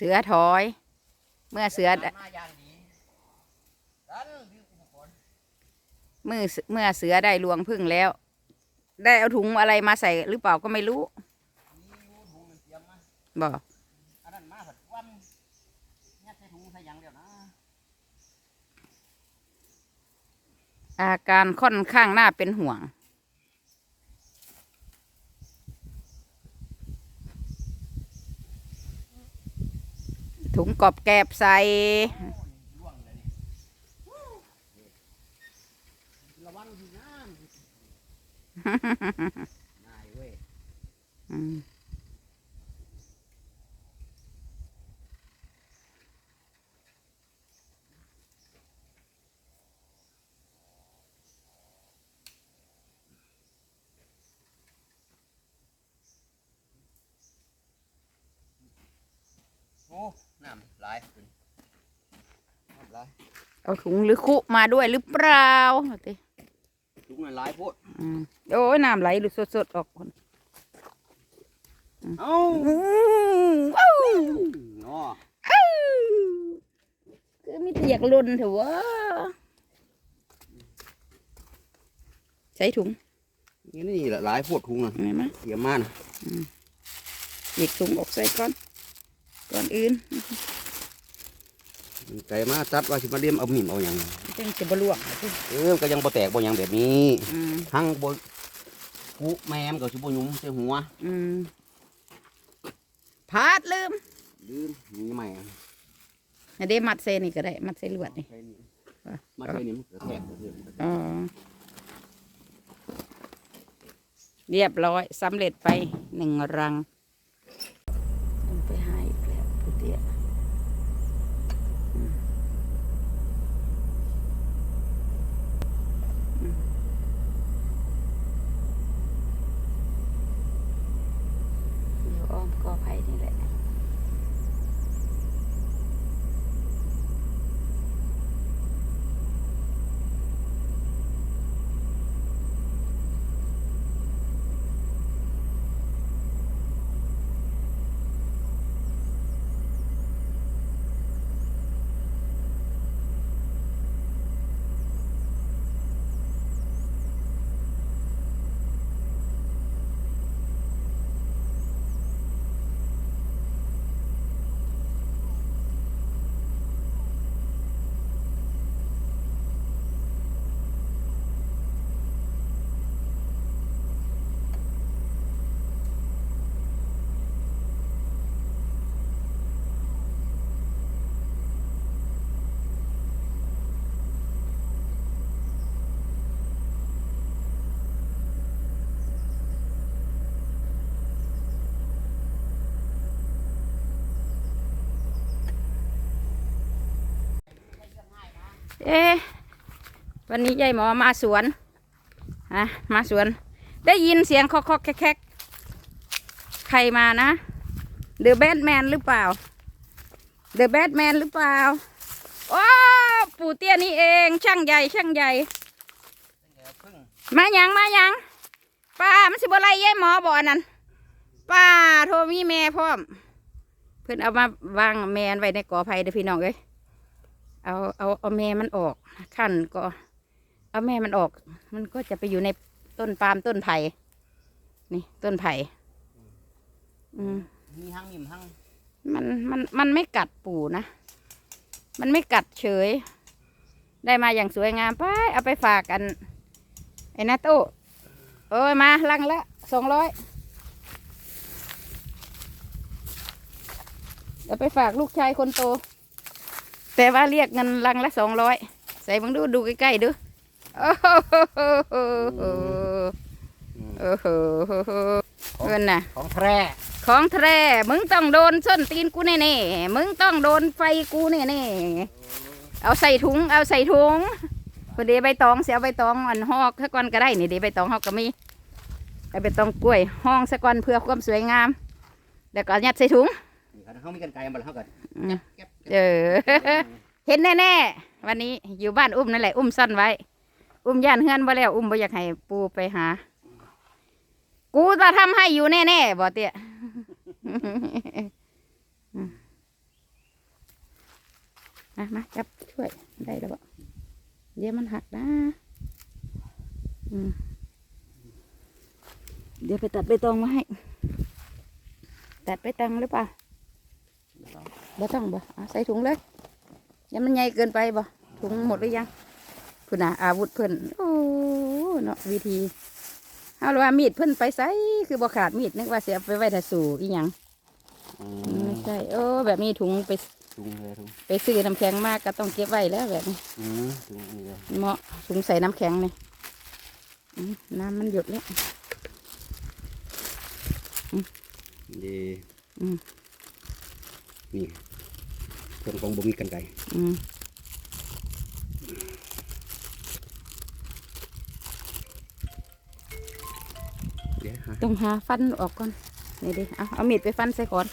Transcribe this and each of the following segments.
สือถอย เมื่อเสือมาอย่างดีดันวิวอุปกรณ์เมื่อเมื่อเสือได้รวงพึ่งแล้ว ได้เอาถุงอะไรมาใส่หรือเปล่าก็ไม่รู้มีอยู่ถุงมันเตรียมมาบอกอันนั้นมาผัดวันยัดใส่ถุงใส่หยังเดียวนะอาการค่อนข้างน่าเป็นห่วง ถุงกรอบแกบใส่ล่วงเลยนี่ระวังดีนะนายเว้ยอืม โอ้น้ำหลายขึ้นน้ำหลายเอาถุงหรือคุมาด้วยหรือเปล่าเอาติถุงนั้นหลายโพดอืมโอ้ยน้ำไหลหรือสดๆออกคนเอ้าอืมว้าวเนาะอ้าวคือมีแต่อยากลุนเถอะวะใส่ถุงนี่นี่แหละหลายโพดถุงน่ะเห็นไหมเตรียมมานะหยิกถุงออกใส่ก่อน ก่อนอื่นไก่มาตัดว่าสิมาเลี้ยมเอาหมิ่มเอาหยังจึงจะบลวกเออก็ยังบ่แตกบ่หยังแบบนี้อืมทั้งบ่กูแม่มก็สิบ่ยุ่มใส่หัวอืมพาดลืมลืมมีใหม่อะอันนี้มัดเซนี่ก็ได้ มัดเซลวดนี่ใส่นี่มาใส่นี่มันกระแทกกระเทือนอ๋อเรียบร้อยสำเร็จไปหนึ่งรังต้องไปหาอีกแล้วผู้เตี้ยอืมอืมอยู่อ้อมกอไผ่นี่แหละ เอ๊ะวันนี้ยายหมอมาสวนฮะมาสวน ได้ยินเสียงคอกคอกแคกแคกใครมานะเดอะแบทแมนหรือเปล่าเดอะแบทแมนหรือเปล่าโอ้ปู่เตี้ยนี่เองช่างใหญ่ช่างใหญ่ มายังมายังป้ามันสิบอะไรยายหมอบอกนนั้นป้าโทรมีแม่พร้อม เพื่อนเอามาวางแมนไว้ในกอไผ่เด้อพี่น้องเอ้ย เอาเอาเอาแม่มันออกขั้นก็ เอาแม่มันออก มันก็จะไปอยู่ในต้นปาล์มต้นไผ่นี่ ต้นไผ่อืมมีหั่งหมิ่มหั่งมันมันมันไม่กัดปู่นะ มันไม่กัดเฉย ได้มาอย่างสวยงามไปเอาไปฝากกัน ไอ้นาโต้เอ้ยมาลังละสองร้อยเดี๋ยวไปฝากลูกชายคนโต แต่ว่าเรียกเงินลังละสองร้อยใส่บังดูดูใกล้ๆดูโอ้โหโอ้โหเงินน่ะ ของแท้ของแท้มึงต้องโดนส้นตีนกูแน่ๆมึงต้องโดนไฟกูแน่ๆเอาใส่ถุง เอาใส่ถุงพอดีใบตองเสียใบตองอันหอกสักก้อนก็ได้นี่เดีใบตองหอกก็มีเอาใบตองกล้วยห้องสักก้อนเพื่อความสวยงามแล้วก็ยัดใส่ถุงนี่ครับเขามีกันไกลมาแล้วเขาก็อืม เออ เห็นแน่ๆวันนี้อยู่บ้านอุ้มนั่นแหละอุ้มซ่อนไว้ อุ้มย่านเฮือนบ่แล้วอุ้มบ่อยากให้ปูไปหา กูจะทำให้อยู่แน่ๆบ่เตี้ยมาจับช่วยได้แล้วบ่เดี๋ยวมันหักนะเดี๋ยวไปตัดใบตองมาให้ ตัดไปตังหรือเปล่า บ่ต้องบ่เอาใส่ถุงเลยอยังมันใหญ่เกินไปบ่ถุงหมดหรือยังพุ่นน่ะอาวุธเพิ่นโอ้เนาะวิธีเอาละว่ามีดเพิ่นไปใส่คือบ่ขาดมีดนึกว่าเสียไปไว้ถ้าสู่อีหยังอืไม่ใช่โอ้แบบนี้ถุงไปถุงเลยถุงไปซื้อน้ำแข็งมากก็ต้องเก็บไว้แล้วแบบนี้อืมถุงนี่เลยเหมาะถุงใส่น้ำแข็งนี่อืมน้ำมันหยดแล้วดีอืมนี่ เพิ่นของบ่มีกันไกรอืมเดี๋ยวหาต้องหาฟันออกก่อนนี่ดิเอาเอามีดไปฟันใส่ก่อน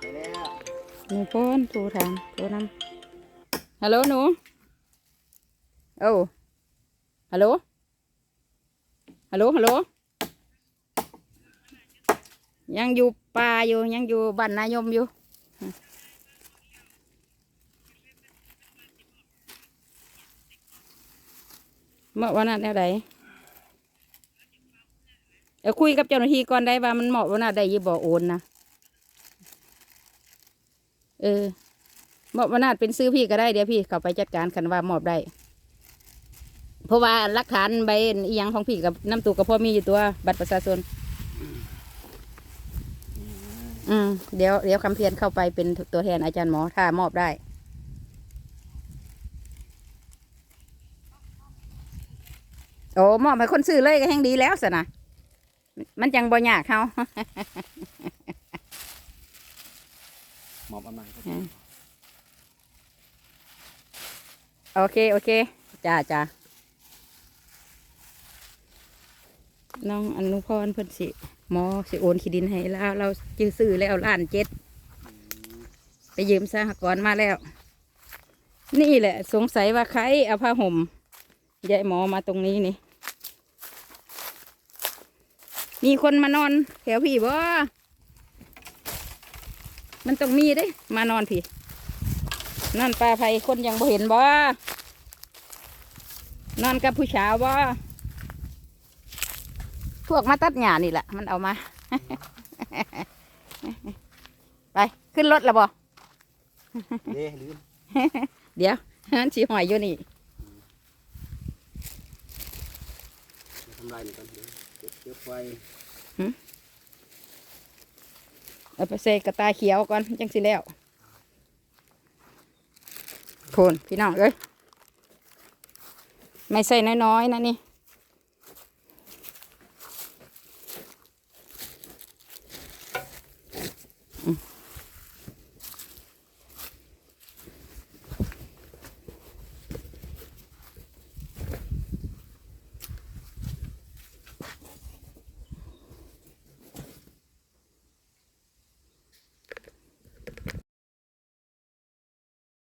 ไปแล้วหนูพ่นโทรถามโทรนำฮัลโหลหนูโอ้ฮัลโหลฮัลโหลฮัลโหล ยังอยู่ป่าอยู่ยังอยู่บ้านนายมอยู่เมื่อวันนั้นแนวใดเดี๋ยวคุยกับเจ้าหน้าที่ก่อนได้ว่ามันเหมาะวันนั้นได้ยี่บ่โอนนะเออเหมาะวันนั้นเป็นซื้อพี่ก็ได้เดี๋ยวพี่เข้าไปจัดการคันว่าหมอบได้ เพราะว่าหลักฐานใบอีหยังของพี่กับน้ำตูกับพ่อมีอยู่ตัวบัตรประชาชน อืมเดี๋ยวเดี๋ยวคำเพียรเข้าไปเป็นตัวแทนอาจารย์หมอถ้ามอบได้ โอ้มอบให้คนซื้อเลยก็แห้งดีแล้วสนะมันจังบ่ยากเขาหมอบเอันมาให้อืมโอเค โอเค จ้าจ้าน้องอนุพรเพิ่นสิ หมอสิโอนขีดินให้แล้วเราจื้อซื้อแล้วล้านเจ็ดไปยืมสหกรณ์มาแล้ว นี่แหละ สงสัยว่าใครเอาผ้าห่มยายหมอมาตรงนี้นี่ มีคนมานอนแถวพี่บ่มันต้องมีด้มานอนพี่นอนปลาไผ่คนยังบ่เห็นบ่นอนกับผู้สาวบ่ วกมาตัดหญ้านี่แหละมันเอามา ไปขึ้นรถแล้วบ่เด้ลืมเดี๋ยวมันสีหอยอยู่นี่ทำลายนี่ก่อนเดี๋ยวเก็บเก็บไว้เอาไปใส่กระตาเขียวก่อนจังสิแล้วโพนพี่น้องเอ้ยไม่ใส่น้อยๆนะนี่